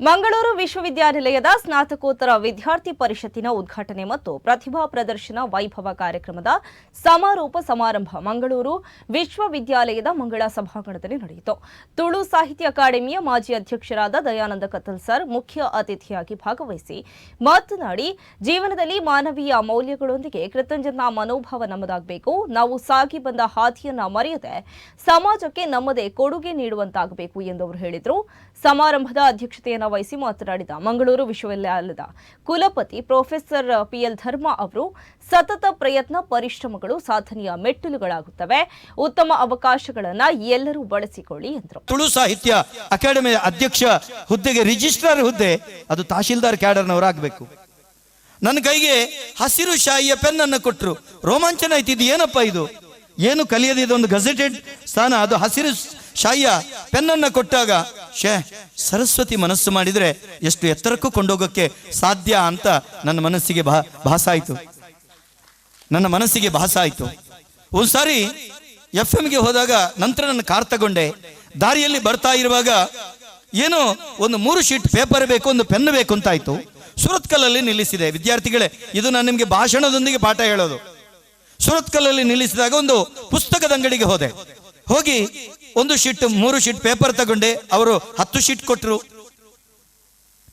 ಮಂಗಳೂರು ವಿಶ್ವವಿದ್ಯಾನಿಲಯದ ಸ್ನಾತಕೋತ್ತರ ವಿದ್ಯಾರ್ಥಿ ಪರಿಷತ್ತಿನ ಉದ್ಘಾಟನೆ ಮತ್ತು ಪ್ರತಿಭಾ ಪ್ರದರ್ಶನ ವೈಭವ ಕಾರ್ಯಕ್ರಮದ ಸಮಾರೋಪ ಸಮಾರಂಭ ಮಂಗಳೂರು ವಿಶ್ವವಿದ್ಯಾಲಯದ ಮಂಗಳ ಸಭಾಂಗಣದಲ್ಲಿ ನಡೆಯಿತು. ತುಳು ಸಾಹಿತ್ಯ ಅಕಾಡೆಮಿಯ ಮಾಜಿ ಅಧ್ಯಕ್ಷರಾದ ದಯಾನಂದ ಕತ್ತಲ್ ಸರ್ ಮುಖ್ಯ ಅತಿಥಿಯಾಗಿ ಭಾಗವಹಿಸಿ ಮಾತನಾಡಿ, ಜೀವನದಲ್ಲಿ ಮಾನವೀಯ ಮೌಲ್ಯಗಳೊಂದಿಗೆ ಕೃತಜ್ಞತಾ ಮನೋಭಾವ ನಮ್ಮದಾಗಬೇಕು ನಾವು ಸಾಗಿ ಬಂದ ಹಾದಿಯನ್ನ ಮರೆಯದೆ ಸಮಾಜಕ್ಕೆ ನಮ್ಮದೇ ಕೊಡುಗೆ ನೀಡುವಂತಾಗಬೇಕು ಎಂದು ಅವರು ಹೇಳಿದರು. ಸಮಾರಂಭದ ಅಧ್ಯಕ್ಷತೆಯನ್ನು ವಹಿಸಿ ಮಾತನಾಡಿದ ಮಂಗಳೂರು ವಿಶ್ವವಿದ್ಯಾಲಯದ ಕುಲಪತಿ ಪ್ರೊಫೆಸರ್ ಪಿಎಲ್ ಧರ್ಮ ಅವರು, ಸತತ ಪ್ರಯತ್ನ ಪರಿಶ್ರಮಗಳು ಸಾಧನೆಯ ಮೆಟ್ಟಿಲುಗಳಾಗುತ್ತವೆ. ಉತ್ತಮ ಅವಕಾಶಗಳನ್ನ ಎಲ್ಲರೂ ಬಳಸಿಕೊಳ್ಳಿ ಎಂದರು. ತುಳು ಸಾಹಿತ್ಯ ಅಕಾಡೆಮಿ ಅಧ್ಯಕ್ಷ ಹುದ್ದೆಗೆ ರಿಜಿಸ್ಟ್ರಾರ್ ಹುದ್ದೆ, ಅದು ತಹಶೀಲ್ದಾರ್ ಕ್ಯಾಡರ್ನವರಾಗಬೇಕು. ನನ್ನ ಕೈಗೆ ಹಸಿರು ಶಾಹಿಯ ಪೆನ್ ಅನ್ನು ಕೊಟ್ಟರು ರೋಮಾಂಚನ ಆಯ್ತು ಇದು ಏನಪ್ಪ ಇದು? ಏನು ಕಲಿಯದಿದೊಂದು ಗಜೆಟೆಡ್ ಸ್ಥಾನ, ಅದು ಹಸಿರು ಶಾಹಿಯ ಪೆನ್ನನ್ನು ಕೊಟ್ಟಾಗ ಶೇ ಸರಸ್ವತಿ ಮನಸ್ಸು ಮಾಡಿದರೆ ಎಷ್ಟು ಎತ್ತರಕ್ಕೂ ಕೊಂಡೋಗಕ್ಕೆ ಸಾಧ್ಯ ಅಂತ ನನ್ನ ಮನಸ್ಸಿಗೆ ಭಾ ಭಾಸ ಆಯಿತು ನನ್ನ ಮನಸ್ಸಿಗೆ ಭಾಸ ಆಯಿತು ಒಂದು ಸಾರಿ ಎಫ್ಗೆ ಹೋದಾಗ ನಂತರ ನನ್ನ ಕಾರ್ ತಗೊಂಡೆ. ದಾರಿಯಲ್ಲಿ ಬರ್ತಾ ಇರುವಾಗ ಏನೋ ಒಂದು ಮೂರು ಶೀಟ್ ಪೇಪರ್ ಬೇಕು, ಒಂದು ಪೆನ್ ಬೇಕು ಅಂತ ಆಯ್ತು ಸುರತ್ಕಲ್ಲಲ್ಲಿ ನಿಲ್ಲಿಸಿದೆ. ವಿದ್ಯಾರ್ಥಿಗಳೇ, ಇದು ನಾನು ನಿಮಗೆ ಭಾಷಣದೊಂದಿಗೆ ಪಾಠ ಹೇಳೋದು. ಸುರತ್ಕಲ್ಲಲ್ಲಿ ನಿಲ್ಲಿಸಿದಾಗ ಒಂದು ಪುಸ್ತಕದ ಅಂಗಡಿಗೆ ಹೋದೆ. ಹೋಗಿ ಒಂದು ಶೀಟ್, ಮೂರು ಶೀಟ್ ಪೇಪರ್ ತಗೊಂಡೆ. ಅವರು ಹತ್ತು ಶೀಟ್ ಕೊಟ್ಟರು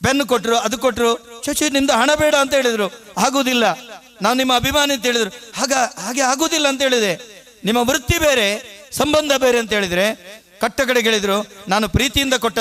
ಪೆನ್ ಕೊಟ್ಟರು ಅದು ಕೊಟ್ಟರು ಶಶಿ ನಿಮ್ದು ಹಣ ಬೇಡ ಅಂತ ಹೇಳಿದ್ರು. ಆಗುದಿಲ್ಲ. ನಾವು ನಿಮ್ಮ ಅಭಿಮಾನಿ ಅಂತ ಹೇಳಿದ್ರು. ಹಾಗ, ಹಾಗೆ ಆಗುದಿಲ್ಲ ಅಂತ ಹೇಳಿದೆ. ನಿಮ್ಮ ವೃತ್ತಿ ಬೇರೆ, ಸಂಬಂಧ ಬೇರೆ ಅಂತ ಹೇಳಿದ್ರೆ ಕಟ್ಟ ಕಡೆಗೆ ಹೇಳಿದ್ರು. ನಾನು ಪ್ರೀತಿಯಿಂದ ಕೊಟ್ಟ